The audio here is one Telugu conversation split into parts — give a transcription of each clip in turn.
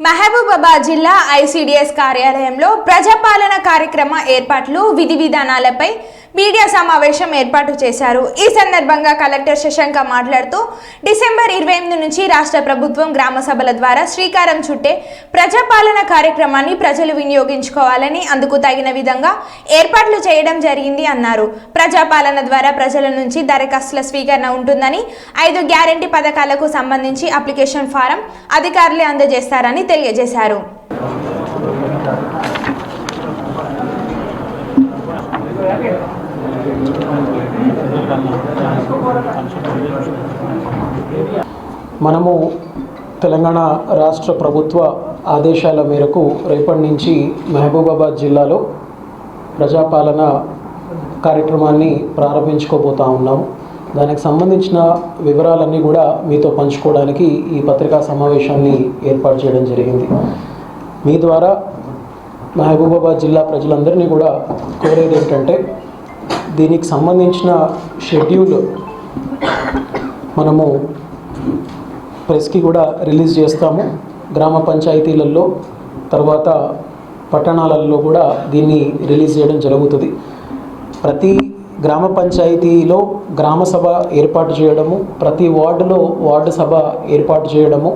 మహబూబాబాద్ జిల్లా ఐసిడిఎస్ కార్యాలయంలో ప్రజాపాలన కార్యక్రమ ఏర్పాట్లు విధి విధానాలపై మీడియా సమావేశం ఏర్పాటు చేశారు. ఈ సందర్భంగా కలెక్టర్ శశాంక మాట్లాడుతూ డిసెంబర్ ఇరవై ఎనిమిది నుంచి రాష్ట్ర ప్రభుత్వం గ్రామ సభల ద్వారా శ్రీకారం చుట్టే ప్రజాపాలన కార్యక్రమాన్ని ప్రజలు వినియోగించుకోవాలని అందుకు తగిన విధంగా ఏర్పాట్లు చేయడం జరిగింది అన్నారు. ప్రజాపాలన ద్వారా ప్రజల నుంచి దరఖాస్తుల స్వీకరణ ఉంటుందని ఐదు గ్యారంటీ పథకాలకు సంబంధించి అప్లికేషన్ ఫారం అధికారులే అందజేస్తారని తెలియజేశారు. మనము తెలంగాణ రాష్ట్ర ప్రభుత్వ ఆదేశాల మేరకు రేపటి నుంచి మహబూబాబాద్ జిల్లాలో ప్రజాపాలన కార్యక్రమాన్ని ప్రారంభించుకోబోతా ఉన్నాము. దానికి సంబంధించిన వివరాలన్నీ కూడా మీతో పంచుకోవడానికి ఈ పత్రికా సమావేశాన్ని ఏర్పాటు చేయడం జరిగింది. మీ ద్వారా మహబూబాబాద్ జిల్లా ప్రజలందరినీ కూడా కోరేది ఏంటంటే దీనికి సంబంధించిన షెడ్యూల్ మనము ప్రెస్కి కూడా రిలీజ్ చేస్తాము. గ్రామ పంచాయతీలలో తర్వాత పట్టణాలలో కూడా దీన్ని రిలీజ్ చేయడం జరుగుతుంది. ప్రతి గ్రామ పంచాయతీలో గ్రామ సభ ఏర్పాటు చేయడము ప్రతి వార్డులో వార్డు సభ ఏర్పాటు చేయడము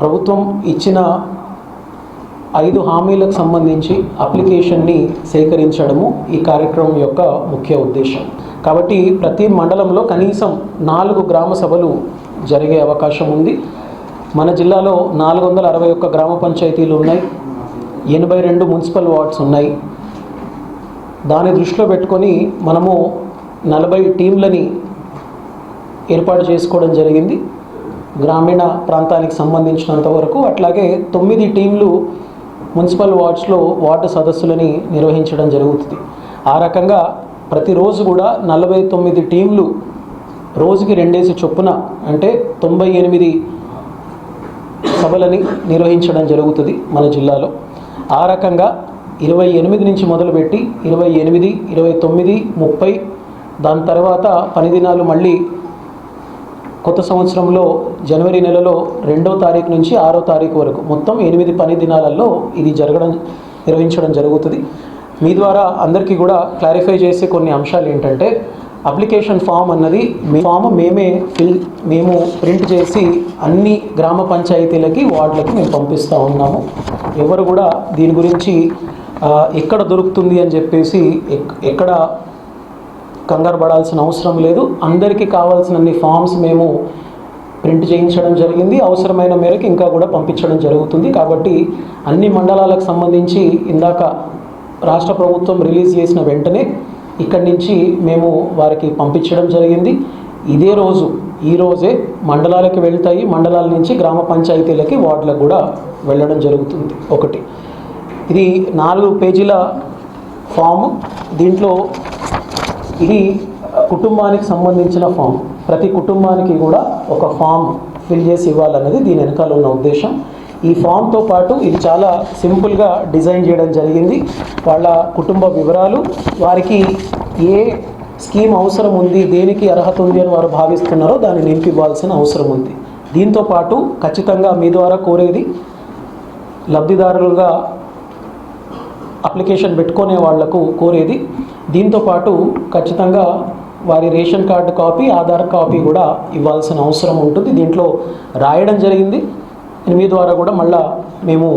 ప్రభుత్వం ఇచ్చిన ఐదు హామీలకు సంబంధించి అప్లికేషన్ని సేకరించడము ఈ కార్యక్రమం యొక్క ముఖ్య ఉద్దేశం. కాబట్టి ప్రతి మండలంలో కనీసం నాలుగు గ్రామ సభలు జరిగే అవకాశం ఉంది. మన జిల్లాలో నాలుగు వందల అరవై ఒక్క గ్రామ పంచాయతీలు ఉన్నాయి. ఎనభై రెండు మున్సిపల్ వార్డ్స్ ఉన్నాయి. దాన్ని దృష్టిలో పెట్టుకొని మనము నలభై టీంలని ఏర్పాటు చేసుకోవడం జరిగింది. గ్రామీణ ప్రాంతానికి సంబంధించినంత వరకు అట్లాగే తొమ్మిది టీంలు మున్సిపల్ వార్డ్స్లో వార్డు సదస్సులని నిర్వహించడం జరుగుతుంది. ఆ రకంగా ప్రతిరోజు కూడా నలభై తొమ్మిది టీంలు రోజుకి రెండేసి చొప్పున అంటే తొంభై ఎనిమిది సభలని నిర్వహించడం జరుగుతుంది మన జిల్లాలో. ఆ రకంగా ఇరవై ఎనిమిది నుంచి మొదలుపెట్టి ఇరవై ఎనిమిది ఇరవై తొమ్మిది ముప్పై దాని తర్వాత పని దినాలు మళ్ళీ కొత్త సంవత్సరంలో జనవరి నెలలో రెండో తారీఖు నుంచి ఆరో తారీఖు వరకు మొత్తం ఎనిమిది పని దినాలలో ఇది జరగడం నిర్వహించడం జరుగుతుంది. మీ ద్వారా అందరికీ కూడా క్లారిఫై చేసే కొన్ని అంశాలు ఏంటంటే అప్లికేషన్ ఫామ్ అన్నది మీ ఫామ్ మేమే ఫిల్ మేము ప్రింట్ చేసి అన్ని గ్రామ పంచాయతీలకి వార్డులకి మేము పంపిస్తూ ఉన్నాము. ఎవరు కూడా దీని గురించి ఎక్కడ దొరుకుతుంది అని చెప్పేసి ఎక్- ఎక్కడ కంగారు పడాల్సిన అవసరం లేదు. అందరికీ కావాల్సినన్ని ఫామ్స్ మేము ప్రింట్ చేయించడం జరిగింది. అవసరమైన మేరకు ఇంకా కూడా పంపించడం జరుగుతుంది. కాబట్టి అన్ని మండలాలకు సంబంధించి ఇందాక రాష్ట్ర ప్రభుత్వం రిలీజ్ చేసిన వెంటనే ఇక్కడి నుంచి మేము వారికి పంపించడం జరిగింది. ఇదే రోజు ఈ రోజే మండలాలకు వెళ్తాయి. మండలాల నుంచి గ్రామ పంచాయతీలకి వార్డులకు కూడా వెళ్ళడం జరుగుతుంది. ఒకటి. ఇది నాలుగు పేజీల ఫామ్. దీంట్లో ఇది కుటుంబానికి సంబంధించిన ఫామ్. ప్రతి కుటుంబానికి కూడా ఒక ఫామ్ ఫిల్ చేసి ఇవ్వాలన్నది దీని వెనకాల ఉన్న ఉద్దేశం. ఈ ఫామ్తో పాటు ఇది చాలా సింపుల్గా డిజైన్ చేయడం జరిగింది. వాళ్ళ కుటుంబ వివరాలు వారికి ఏ స్కీమ్ అవసరం ఉంది దేనికి అర్హత ఉంది అని వారు భావిస్తున్నారో దాన్ని నింపివ్వాల్సిన అవసరం ఉంది. దీంతో పాటు ఖచ్చితంగా మీ ద్వారా కోరేది లబ్ధిదారులుగా అప్లికేషన్ పెట్టుకునే వాళ్ళకు కోరేది దీంతో పాటు ఖచ్చితంగా వారి ration card copy Aadhaar copy కూడా ఇవ్వాల్సిన అవసరం ఉంటుంది. దీంట్లో రాయడం జరిగింది. మీ ద్వారా కూడా మళ్ళా మేము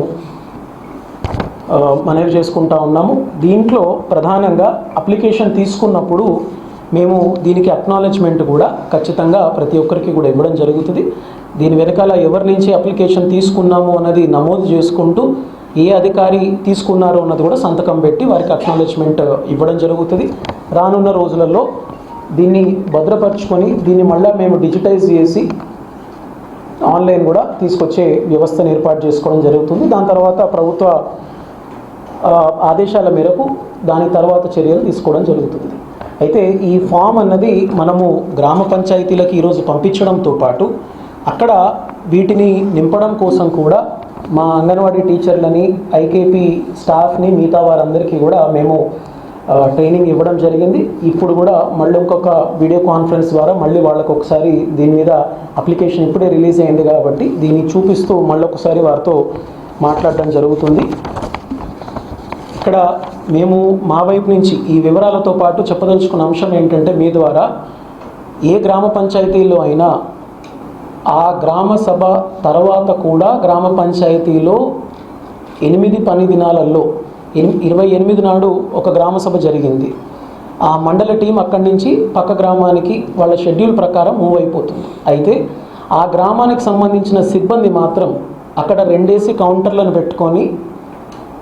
మనవి చేసుకుంటా ఉన్నాము. దీంట్లో ప్రధానంగా అప్లికేషన్ తీసుకున్నప్పుడు మేము దీనికి అక్నాలెడ్జ్మెంట్ కూడా ఖచ్చితంగా ప్రతి ఒక్కరికి కూడా ఇవ్వడం జరుగుతుంది. దీని వెనకాల ఎవరి నుంచి అప్లికేషన్ తీసుకున్నాము అన్నది నమోదు చేసుకుంటూ ఏ అధికారి తీసుకున్నారో అన్నది కూడా సంతకం పెట్టి వారికి అక్నాలెడ్జ్మెంట్ ఇవ్వడం జరుగుతుంది. రానున్న రోజులలో దీన్ని భద్రపరచుకొని దీన్ని మళ్ళీ మేము డిజిటైజ్ చేసి ఆన్లైన్ కూడా తీసుకొచ్చే వ్యవస్థను ఏర్పాటు చేసుకోవడం జరుగుతుంది. దాని తర్వాత ప్రభుత్వ ఆదేశాల మేరకు దాని తర్వాత చర్యలు తీసుకోవడం జరుగుతుంది. అయితే ఈ ఫామ్ అన్నది మనము గ్రామ పంచాయతీలకు ఈరోజు పంపించడంతో పాటు అక్కడ వీటిని నింపడం కోసం కూడా మా అంగన్వాడీ టీచర్లని ఐకేపీ స్టాఫ్ని మిగతా వారందరికీ కూడా మేము ట్రైనింగ్ ఇవ్వడం జరిగింది. ఇప్పుడు కూడా మళ్ళీ ఇంకొక వీడియో కాన్ఫరెన్స్ ద్వారా మళ్ళీ వాళ్ళకు ఒకసారి దీని మీద అప్లికేషన్ ఇప్పుడే రిలీజ్ అయింది కాబట్టి దీన్ని చూపిస్తూ మళ్ళీ ఒకసారి వారితో మాట్లాడడం జరుగుతుంది. ఇక్కడ మేము మా వైపు నుంచి ఈ వివరాలతో పాటు చెప్పదలుచుకున్న అంశం ఏంటంటే మీ ద్వారా ఏ గ్రామ పంచాయతీలో అయినా ఆ గ్రామ సభ తర్వాత కూడా గ్రామ పంచాయతీలో ఎనిమిది పని దినాలలో ఇరవై ఎనిమిది నాడు ఒక గ్రామ సభ జరిగింది. ఆ మండల టీం అక్కడి నుంచి పక్క గ్రామానికి వాళ్ళ షెడ్యూల్ ప్రకారం మూవ్ అయిపోతుంది. అయితే ఆ గ్రామానికి సంబంధించిన సిబ్బంది మాత్రం అక్కడ రెండేసి కౌంటర్లను పెట్టుకొని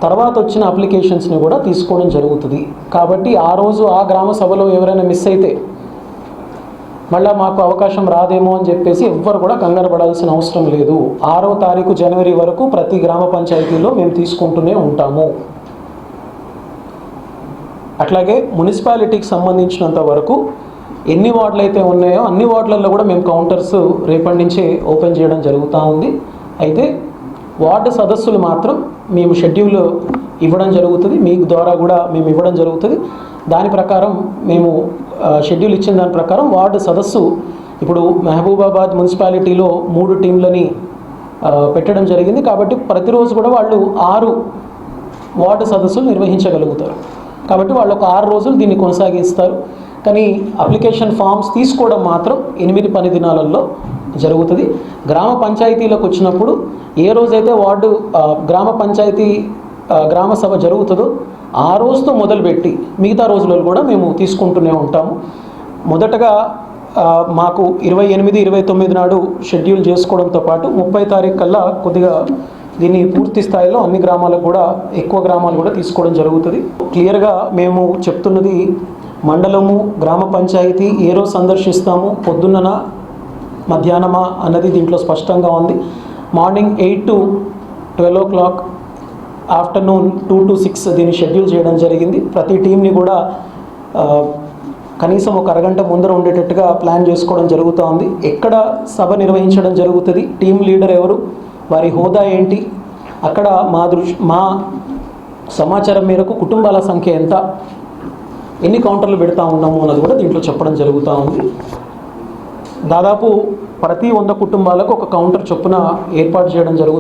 తర్వాత వచ్చిన అప్లికేషన్స్ని కూడా తీసుకోవడం జరుగుతుంది. కాబట్టి ఆ రోజు ఆ గ్రామ సభలో ఎవరైనా మిస్ అయితే మళ్ళీ మాకు అవకాశం రాదేమో అని చెప్పేసి ఎవ్వరు కూడా కంగారు పడాల్సిన అవసరం లేదు. ఆరో తారీఖు జనవరి వరకు ప్రతి గ్రామ పంచాయతీలో మేము తీసుకుంటూనే ఉంటాము. అట్లాగే మున్సిపాలిటీకి సంబంధించినంత వరకు ఎన్ని వార్డులు అయితే ఉన్నాయో అన్ని వార్డులలో కూడా మేము కౌంటర్స్ రేపటి నుంచే ఓపెన్ చేయడం జరుగుతూ ఉంది. అయితే వార్డు సదస్సులు మాత్రం మేము షెడ్యూల్ ఇవ్వడం జరుగుతుంది. మీ ద్వారా కూడా మేము ఇవ్వడం జరుగుతుంది. దాని ప్రకారం మేము షెడ్యూల్ ఇచ్చిన దాని ప్రకారం వార్డు సదస్సు ఇప్పుడు మహబూబాబాద్ మున్సిపాలిటీలో మూడు టీంలని పెట్టడం జరిగింది. కాబట్టి ప్రతిరోజు కూడా వాళ్ళు ఆరు వార్డు సదస్సులు నిర్వహించగలుగుతారు. కాబట్టి వాళ్ళు ఒక ఆరు రోజులు దీన్ని కొనసాగిస్తారు. కానీ అప్లికేషన్ ఫామ్స్ తీసుకోవడం మాత్రం ఎనిమిది పని దినాలలో జరుగుతుంది. గ్రామ పంచాయతీలకు వచ్చినప్పుడు ఏ రోజైతే వార్డు గ్రామ పంచాయతీ గ్రామ సభ జరుగుతుందో ఆ రోజుతో మొదలుపెట్టి మిగతా రోజులలో కూడా మేము తీసుకుంటూనే ఉంటాము. మొదటగా మాకు ఇరవై ఎనిమిది ఇరవై తొమ్మిది నాడు షెడ్యూల్ చేసుకోవడంతో పాటు ముప్పై తారీఖు కల్లా కొద్దిగా దీన్ని పూర్తి స్థాయిలో అన్ని గ్రామాలకు కూడా ఎక్కువ గ్రామాలు కూడా తీసుకోవడం జరుగుతుంది. క్లియర్గా మేము చెప్తున్నది మండలము గ్రామ పంచాయతీ ఏ రోజు సందర్శిస్తాము పొద్దున్నన మధ్యాహ్నమా అన్నది దీంట్లో స్పష్టంగా ఉంది. Morning eight to twelve o'clock afternoon two to six దీన్ని షెడ్యూల్ చేయడం జరిగింది. ప్రతి టీంని కూడా కనీసం ఒక అరగంట ముందర ఉండేటట్టుగా ప్లాన్ చేసుకోవడం జరుగుతూ ఉంది. ఎక్కడ సభ నిర్వహించడం జరుగుతుంది టీం లీడర్ ఎవరు వారి హోదా ఏంటి అక్కడ మా దృష్టి మా సమాచారం మేరకు కుటుంబాల సంఖ్య ఎంత ఎన్ని కౌంటర్లు పెడతా ఉన్నాము అన్నది కూడా దీంట్లో చెప్పడం జరుగుతూ ఉంది. దాదాపు ప్రతి వంద కుటుంబాలకు ఒక కౌంటర్ చొప్పున ఏర్పాటు చేయడం జరుగుతుంది